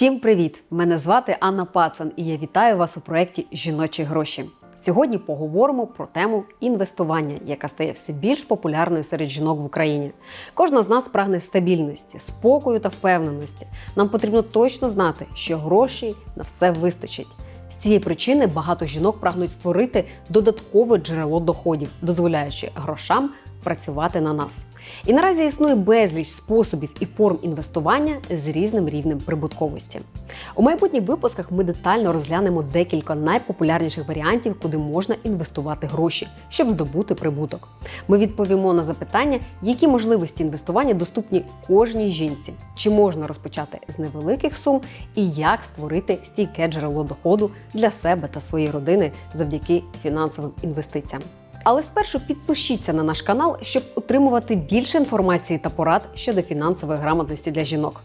Всім привіт! Мене звати Анна Пацан, і я вітаю вас у проєкті Жіночі гроші. Сьогодні поговоримо про тему інвестування, яка стає все більш популярною серед жінок в Україні. Кожна з нас прагне стабільності, спокою та впевненості. Нам потрібно точно знати, що грошей на все вистачить. З цієї причини багато жінок прагнуть створити додаткове джерело доходів, дозволяючи грошам працювати на нас. І наразі існує безліч способів і форм інвестування з різним рівнем прибутковості. У майбутніх випусках ми детально розглянемо декілька найпопулярніших варіантів, куди можна інвестувати гроші, щоб здобути прибуток. Ми відповімо на запитання, які можливості інвестування доступні кожній жінці, чи можна розпочати з невеликих сум, і як створити стійке джерело доходу для себе та своєї родини завдяки фінансовим інвестиціям. Але спершу підпишіться на наш канал, щоб отримувати більше інформації та порад щодо фінансової грамотності для жінок.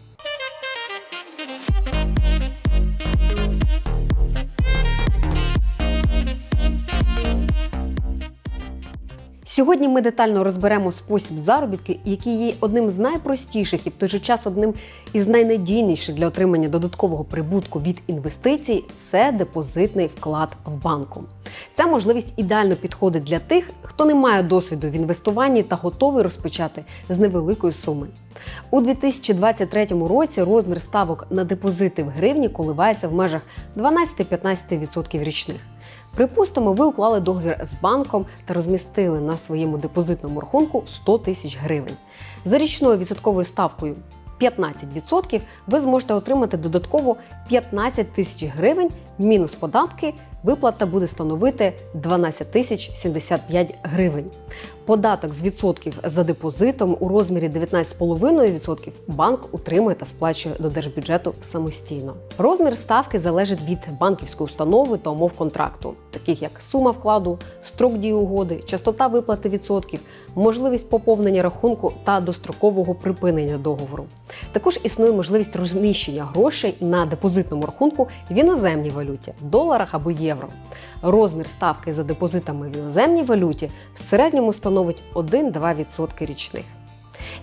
Сьогодні ми детально розберемо спосіб заробітки, який є одним з найпростіших і в той же час одним із найнадійніших для отримання додаткового прибутку від інвестицій це депозитний вклад в банку. Ця можливість ідеально підходить для тих, хто не має досвіду в інвестуванні та готовий розпочати з невеликої суми. У 2023 році розмір ставок на депозити в гривні коливається в межах 12-15% річних. Припустимо, ви уклали договір з банком та розмістили на своєму депозитному рахунку 100 тисяч гривень. За річною відсотковою ставкою 15% ви зможете отримати додатково 15 тисяч гривень мінус податки. Виплата буде становити 12 тисяч 75 гривень. Податок з відсотків за депозитом у розмірі 19,5% банк утримує та сплачує до держбюджету самостійно. Розмір ставки залежить від банківської установи та умов контракту, таких як сума вкладу, строк дії угоди, частота виплати відсотків, можливість поповнення рахунку та дострокового припинення договору. Також існує можливість розміщення грошей на депозитному рахунку в іноземній валюті доларах або євро. Розмір ставки за депозитами в іноземній валюті в середньому становить 1-2% річних.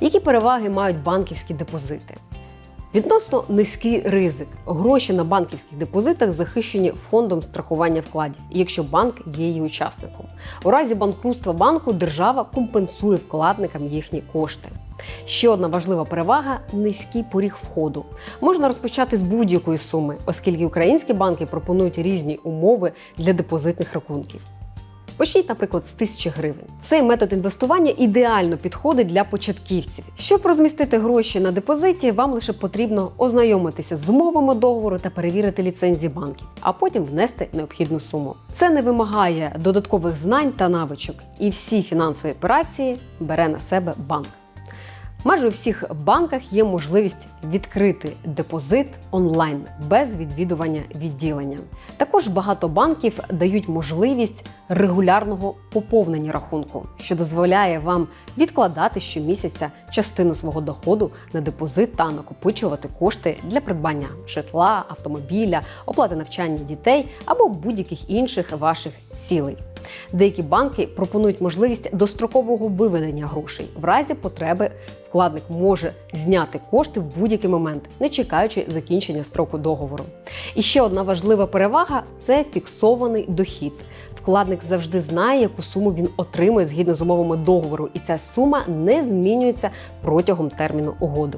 Які переваги мають банківські депозити? Відносно низький ризик. Гроші на банківських депозитах захищені фондом страхування вкладів, якщо банк є її учасником. У разі банкрутства банку держава компенсує вкладникам їхні кошти. Ще одна важлива перевага низький поріг входу. Можна розпочати з будь-якої суми, оскільки українські банки пропонують різні умови для депозитних рахунків. Почніть, наприклад, з тисячі гривень. Цей метод інвестування ідеально підходить для початківців. Щоб розмістити гроші на депозиті, вам лише потрібно ознайомитися з умовами договору та перевірити ліцензії банків, а потім внести необхідну суму. Це не вимагає додаткових знань та навичок, і всі фінансові операції бере на себе банк. Майже у всіх банках є можливість відкрити депозит онлайн без відвідування відділення. Також багато банків дають можливість регулярного поповнення рахунку, що дозволяє вам відкладати щомісяця частину свого доходу на депозит та накопичувати кошти для придбання житла, автомобіля, оплати навчання дітей або будь-яких інших ваших цілей. Деякі банки пропонують можливість дострокового виведення грошей. В разі потреби вкладник може зняти кошти в будь-який момент, не чекаючи закінчення строку договору. І ще одна важлива перевага це фіксований дохід. Вкладник завжди знає, яку суму він отримує згідно з умовами договору, і ця сума не змінюється протягом терміну угоди.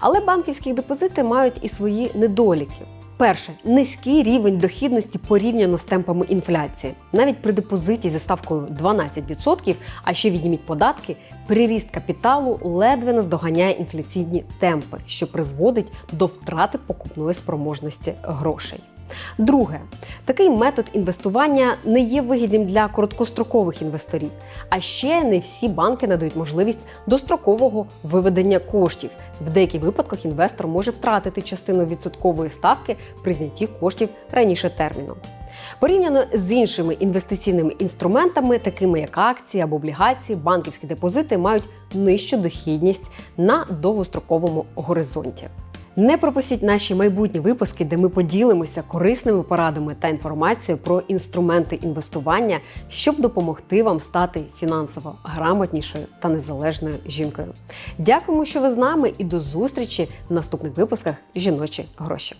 Але банківські депозити мають і свої недоліки. Перше низький рівень дохідності порівняно з темпами інфляції. Навіть при депозиті зі ставкою 12%, а ще відніміть податки, приріст капіталу ледве наздоганяє інфляційні темпи, що призводить до втрати покупної спроможності грошей. Друге, такий метод інвестування не є вигідним для короткострокових інвесторів, а ще не всі банки надають можливість дострокового виведення коштів. В деяких випадках інвестор може втратити частину відсоткової ставки при знятті коштів раніше терміну. Порівняно з іншими інвестиційними інструментами, такими як акції або облігації, банківські депозити мають нижчу дохідність на довгостроковому горизонті. Не пропустіть наші майбутні випуски, де ми поділимося корисними порадами та інформацією про інструменти інвестування, щоб допомогти вам стати фінансово грамотнішою та незалежною жінкою. Дякуємо, що ви з нами, і до зустрічі в наступних випусках жіночі гроші.